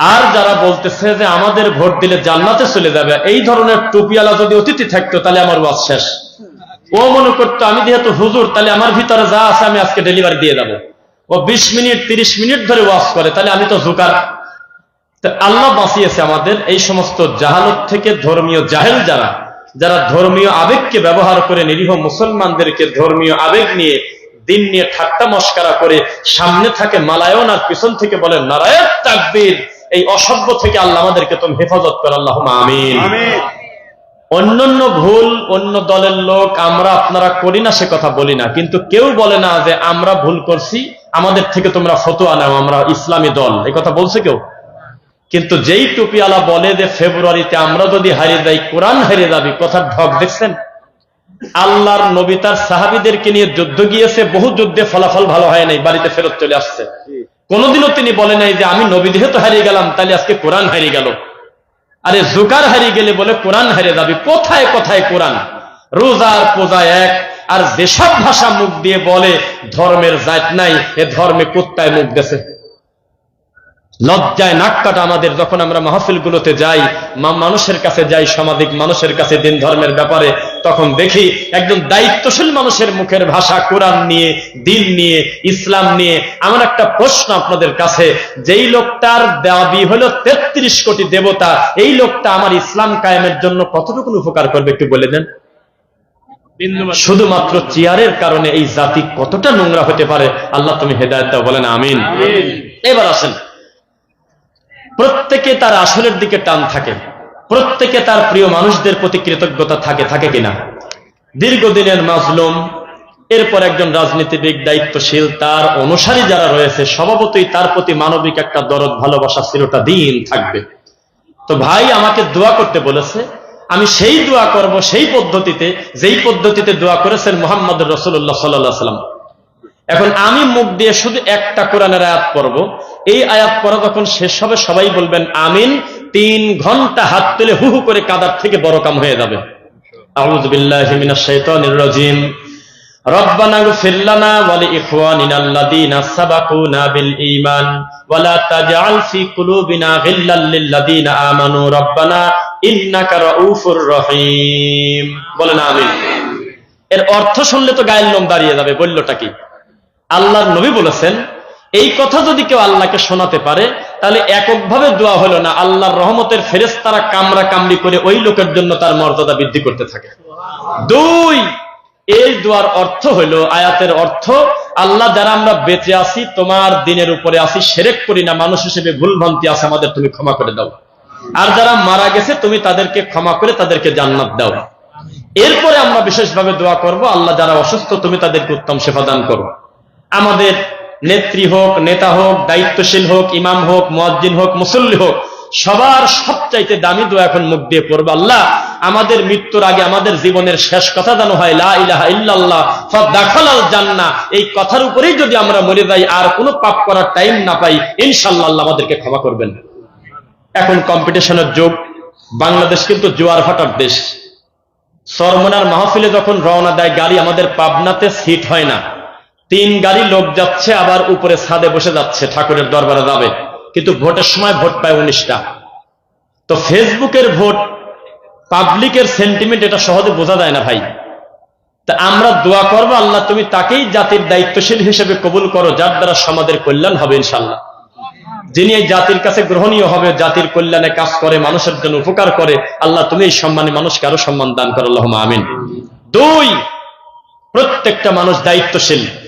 আর যারা বলতেছে যে আমাদের ভোট দিলে জান্নাতে চলে যাবে, এই ধরনের টুপিওয়ালা যদি অতিথি থাকতো, তাহলে আমার ওয়াজ শেষ। ও মনে করতো, আমি যেহেতু হুজুর, তাহলে আমার ভিতরে যা আছে আমি আজকে ডেলিভারি দিয়ে দেবো ও বিশ মিনিট, তিরিশ মিনিট ধরে ওয়াজ করে, তাহলে আমি তো জোকার। আল্লাহ বাঁচিয়েছে আমাদের এই সমস্ত জাহালত থেকে ধর্মীয় জাহেল যারা যারা ধর্মীয় আবেগকে ব্যবহার করে নিরীহ মুসলমানদেরকে ধর্মীয় আবেগ নিয়ে দিন নিয়ে ঠাট্টা মস্কারা করে সামনে থাকে মালায়ন আর পিছন থেকে বলে, নারায়ণ তাকবীর। এই অসভ্য থেকে আল্লাহ আমাদেরকে তুমি হেফাজত কর আল্লাহ আমিন। অন্যান্য ভুল অন্য দলের লোক আমরা আপনারা করি না সে কথা বলি না কিন্তু কেউ বলে না যে আমরা ভুল করছি আমাদের থেকে তোমরা ফতোয়া নাও আমরা ইসলামী দল। এই কথা বলছে কেউ? কিন্তু যেই টুপিওয়ালা বলে যে ফেব্রুয়ারিতে আমরা যদি হারিয়ে যাই কোরআন হারিয়ে যাবি কথার ঢক দেখছেন? আল্লাহর নবী তার সাহাবিদেরকে নিয়ে যুদ্ধ গিয়েছে বহু যুদ্ধে ফলাফল ভালো হয় নাই বাড়িতে ফেরত চলে আসছে। কোনোদিনও তিনি বলে নাই যে, আমি নবী যেহেতু হারিয়ে গেলাম, তাহলে আজকে কোরআন হারিয়ে গেল। আরে জুকার হারিয়ে গেলে বলে কোরআন হারিয়ে যাবি। কোথায় কোথায় কোরআন? রোজার পূজা এক, আর যেসব ভাষা মুখ দিয়ে বলে, ধর্মের জাত নাই, এ ধর্মে কুত্তায় মুখ দেছে লজ্জায় নাক কাটা আমাদের যখন আমরা মাহফিল গুলোতে যাই মানুষের কাছে যাই, সামাজিক মানুষের কাছে দিন ধর্মের ব্যাপারে তখন দেখি একজন দায়িত্বশীল মানুষের মুখের ভাষা কোরআন নিয়ে দিন নিয়ে ইসলাম নিয়ে। আমার একটা প্রশ্ন আপনাদের কাছে যেই লোকটার দাবি হলো তেত্রিশ কোটি দেবতা এই লোকটা আমার ইসলাম কায়েমের জন্য কতটুকু উপকার করবে একটু বলে দেন। শুধুমাত্র চেয়ারের কারণে এই জাতি কতটা নোংরা হতে পারে আল্লাহ তুমি হেদায়ত দাও বলেন আমিন। এবার আসেন। প্রত্যেকে তার আসলের দিকে টান থাকে। প্রত্যেকে তার প্রিয় মানুষদের প্রতি কৃতজ্ঞতা থাকে থাকে কিনা? দীর্ঘদিনের মাজলুম, এরপর একজন রাজনীতিবিদ দায়িত্বশীল, তার অনুসারী যারা রয়েছে, স্বভাবতই তার প্রতি মানবিক একটা দরদ, ভালোবাসা চিরটা দিন থাকবে। তো ভাই আমাকে দোয়া করতে বলেছে, আমি সেই দোয়া করব সেই পদ্ধতিতে, যেই পদ্ধতিতে দোয়া করেছেন মোহাম্মদ রসুল্লাহ সাল্লাহ সাল্লাম এখন আমি মুখ দিয়ে শুধু একটা কোরআনের আয়াত পড়ব, এই আয়াত পড়া যখন শেষ হবে, সবাই বলবেন, আমিন তিন ঘন্টা হাত তুলে হু হু করে কাদার থেকে বড় কাম হয়ে যাবে আউযু বিল্লাহি মিনাশ শাইতানির রাজিম ربنا اغفر لنا ولإخواننا الذين سبقونا بالإيمان ولا تجعل في قلوبنا غلا للذين آمنوا ربنا إنك رؤوف رحيم বলেন আমিন এর অর্থ শুনলে তো গায়ের লোম দাঁড়িয়ে যাবে বললোটা কি আল্লাহর নবী বলেছেন এই কথা যদি কেউ আল্লাহকে শোনাতে পারে তাহলে এককভাবে দোয়া হলো না, আল্লাহর রহমতের ফেরেস্তারা কামরা কামড়ি করে ওই লোকের জন্য তার মর্যাদা বৃদ্ধি করতে থাকে। দুই, এই দোয়ার অর্থ হলো, আয়াতের অর্থ, আল্লাহ যারা আমরা বেঁচে আছি, তোমার দিনের উপরে আছি, সেরেক করি না, মানুষ হিসেবে ভুল ভ্রান্তি আছে, আমাদের তুমি ক্ষমা করে দাও। আর যারা মারা গেছে, তুমি তাদেরকে ক্ষমা করে তাদেরকে জান্নাত দাও। এরপরে আমরা বিশেষভাবে দোয়া করব, আল্লাহ যারা অসুস্থ, তুমি তাদেরকে উত্তম সেবা দান করো। আমাদের নেত্রী হোক, নেতা হোক, দায়িত্বশীল হোক, ইমাম হোক, মুয়াজ্জিন হোক, মুসল্লি হোক, সবার সবচাইতে দামি দোয়া এখন মুখ দিয়ে পড়ব, আল্লাহ। আমাদের মৃত্যুর আগে আমাদের জীবনের শেষ কথা যেন হয়, লা ইলাহা ইল্লাল্লাহ, ফাদাখালাল জান্নাহ। এই কথার উপরেই যদি আমরা মরে যাই, আর কোনো পাপ করার টাইম না পাই, ইনশাআল্লাহ আল্লাহ আমাদেরকে ক্ষমা করবেন। এখন কম্পিটিশনের যুগ, বাংলাদেশ কিন্তু জোয়ার ভাটার দেশ। সরমনার মাহফিলে যখন রওনা দেয়, গাড়ি আমাদের পাবনাতে সিট হয় না। তিন গাড়ি লোক যাচ্ছে, আবার উপরে ছাদে বসে যাচ্ছে, ঠাকুরের দরবারে যাবে। কিন্তু ভোটের সময় ভোট পায় উনিশটা। তো ফেসবুকের ভোট, পাবলিকের সেন্টিমেন্ট, এটা সহজে বোঝা যায় না ভাই। তা আমরা দোয়া করব, আল্লাহ তুমি তাকেই জাতির দায়িত্বশীল হিসেবে কবুল করো, যার দ্বারা সমাজের কল্যাণ হবে ইনশাল্লাহ যিনি এই জাতির কাছে গ্রহণীয় হবে, জাতির কল্যাণে কাজ করে, মানুষের জন্য উপকার করে, আল্লাহ তুমি এই সম্মানে মানুষকে আরও সম্মান দান করো আল্লাহ আমিন। দুই, প্রত্যেকটা মানুষ দায়িত্বশীল।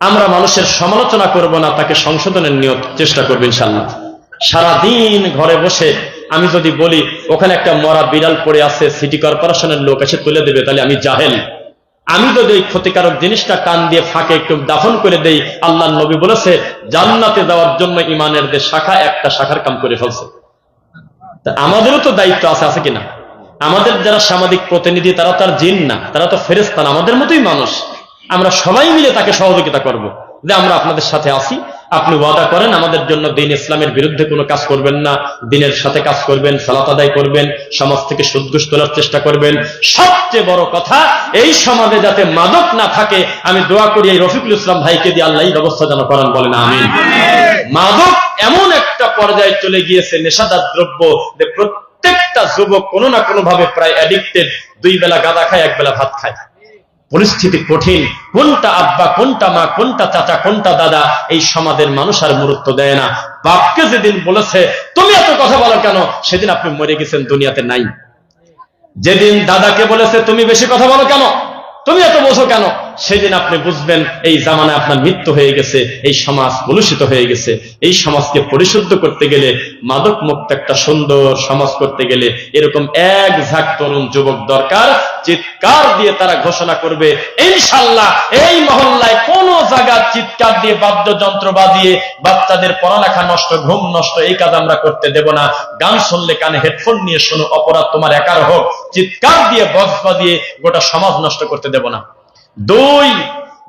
আমরা মানুষের সমালোচনা করব না, তাকে সংশোধনের নিয়ত চেষ্টা করব ইনশাল্লাহ সারাদিন ঘরে বসে আমি যদি বলি, ওখানে একটা মরা বিড়াল পড়ে আছে, সিটি কর্পোরেশনের লোক এসে তুলে দেবে, তাহলে আমি জাহেল। আমি যদি ওই ক্ষতিকারক জিনিসটা টান দিয়ে ফাঁকে একটু দাফন করে দেই, আল্লাহ নবী বলেছে, জান্নাতে যাওয়ার জন্য ইমানের যে শাখা, একটা শাখার কাম করে ফেলছে। আমাদেরও তো দায়িত্ব আছে আছে কিনা? আমাদের যারা সামাজিক প্রতিনিধি, তারা তার জিন না, তারা তো ফেরেস্তান আমাদের মতোই মানুষ। আমরা সবাই মিলে তাকে সহযোগিতা করব। যে আমরা আপনাদের সাথে আছি, আপনি ওয়াদা করেন, আমাদের জন্য দিন ইসলামের বিরুদ্ধে কোনো কাজ করবেন না, দিনের সাথে কাজ করবেন, সালাত আদায় করবেন, সমাজ থেকে সুদঘুষ তোলার চেষ্টা করবেন। সবচেয়ে বড় কথা, এই সমাজে যাতে মাদক না থাকে, আমি দোয়া করি এই রফিকুল ইসলাম ভাইকে দিয়ে আল্লাহ ব্যবস্থা যেন করেন, বলেন আমি মাদক এমন একটা পর্যায়ে চলে গিয়েছে, নেশাদার দ্রব্য, যে প্রত্যেকটা যুবক কোনো না কোনো ভাবে প্রায় অ্যাডিক্টেড দুই বেলা গাঁদা খায়, এক বেলা ভাত খায়। পরিস্থিতি কঠিন। কোনটা আব্বা, কোনটা মা, কোনটা চাচা, কোনটা দাদা, এই সমাজের মানুষ আর গুরুত্ব দেয় না। বাপকে যেদিন বলেছে, তুমি এত কথা বলো কেন? সেদিন আপনি মরে গেছেন, দুনিয়াতে নাই। যেদিন দাদাকে বলেছে, তুমি বেশি কথা বলো কেন? তুমি এত বোঝো কেন? সেদিন আপনি বুঝবেন এই জামানায় আপনার মৃত্যু হয়ে গেছে, এই সমাজ কলুষিত হয়ে গেছে। এই সমাজকে পরিশুদ্ধ করতে গেলে মাদক মুক্ত একটা সুন্দর সমাজ করতে গেলে এরকম এক ঝাঁক তরুণ যুবক দরকার, চিৎকার দিয়ে তারা ঘোষণা করবে, ইনশাল্লাহ এই মহল্লায় কোন জায়গা চিৎকার দিয়ে, বাদ্যযন্ত্র বাজিয়ে বাচ্চাদের পড়ালেখা নষ্ট, ঘুম নষ্ট, এই কাজ আমরা করতে দেব না। গান শুনলে কানে হেডফোন নিয়ে শোনো, অপরাধ তোমার একার হোক। চিৎকার দিয়ে বক্স বাজিয়ে গোটা সমাজ নষ্ট করতে দেব না। দুই,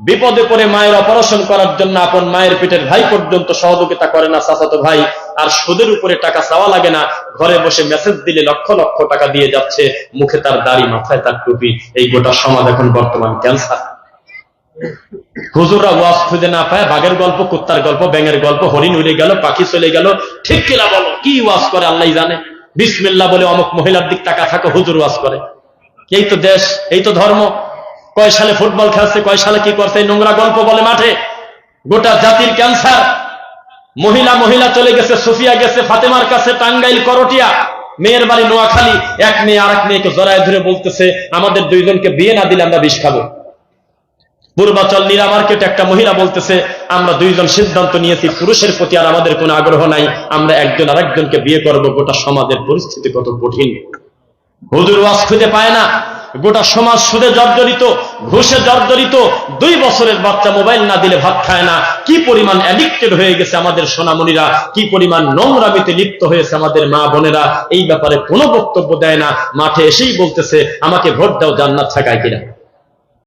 বিপদে পড়ে মায়ের অপারেশন করার জন্য আপন মায়ের পেটের ভাই পর্যন্ত সহযোগিতা করে না চাচাতো ভাই, আর সুদের উপরে টাকা চাওয়া লাগে না, ঘরে বসে মেসেজ দিলে লক্ষ লক্ষ টাকা দিয়ে যাচ্ছে, মুখে তার দাড়ি, মাথায় তার টুপি, এই গোটা সমাজ এখন বর্তমান ক্যান্সার হুজুররা ওয়াজ খুঁজে না পায়, বাঘের গল্প, কুত্তার গল্প, ব্যাঙের গল্প, হরিণ উড়ে গেল, পাখি চলে গেল, ঠিক কিনা বলো, কি ওয়াজ করে আল্লাহ জানে। বিসমিল্লা বলে অমুক মহিলার দিক টাকা থাকে, হুজুর ওয়াজ করে। এই তো দেশ, এই তো ধর্ম কয় সালে ফুটবল খেলছে, কয় সালে কি করছে? নোংরা গল্প বলে মাঠে। গোটা জাতির ক্যান্সার। মহিলা মহিলা চলে গেছে, সুফিয়া গেছে, ফাতেমার কাছে টাঙ্গাইল, করটিয়া। মেয়ের বাড়ি নোয়াখালী। এক মেয়ে আর এক মেয়েকে জড়ায় ধরে বলতেছে, আমাদের দুইজনকে বিয়ে না দিলে আমরা বিষ খাব। পূর্বাচল নীরা মার্কেট একটা মহিলা বলতেছে, আমরা দুইজন সিদ্ধান্ত নিয়েছি, পুরুষের প্রতি আর আমাদের কোনো আগ্রহ নাই। আমরা একজন আরেকজনকে বিয়ে করব, গোটা সমাজের পরিস্থিতি কত কঠিন। হুজুর ওয়াজ খুঁজে পায় না। গোটা সমাজ সুদে জর্জরিত, ঘুষে জর্জরিত, দুই বছরের বাচ্চা মোবাইল না দিলে ভাত খায় না। কি পরিমাণ অ্যাডিক্টেড হয়ে গেছে আমাদের সোনামণিরা, কি পরিমাণ নোংরামিতে লিপ্ত হয়েছে আমাদের মা বোনেরা, এই ব্যাপারে কোনো বক্তব্য দেয় না। মাঠে এসেই বলতেছে, আমাকে ভোট দাও, জান্নাত থাকায় কিনা?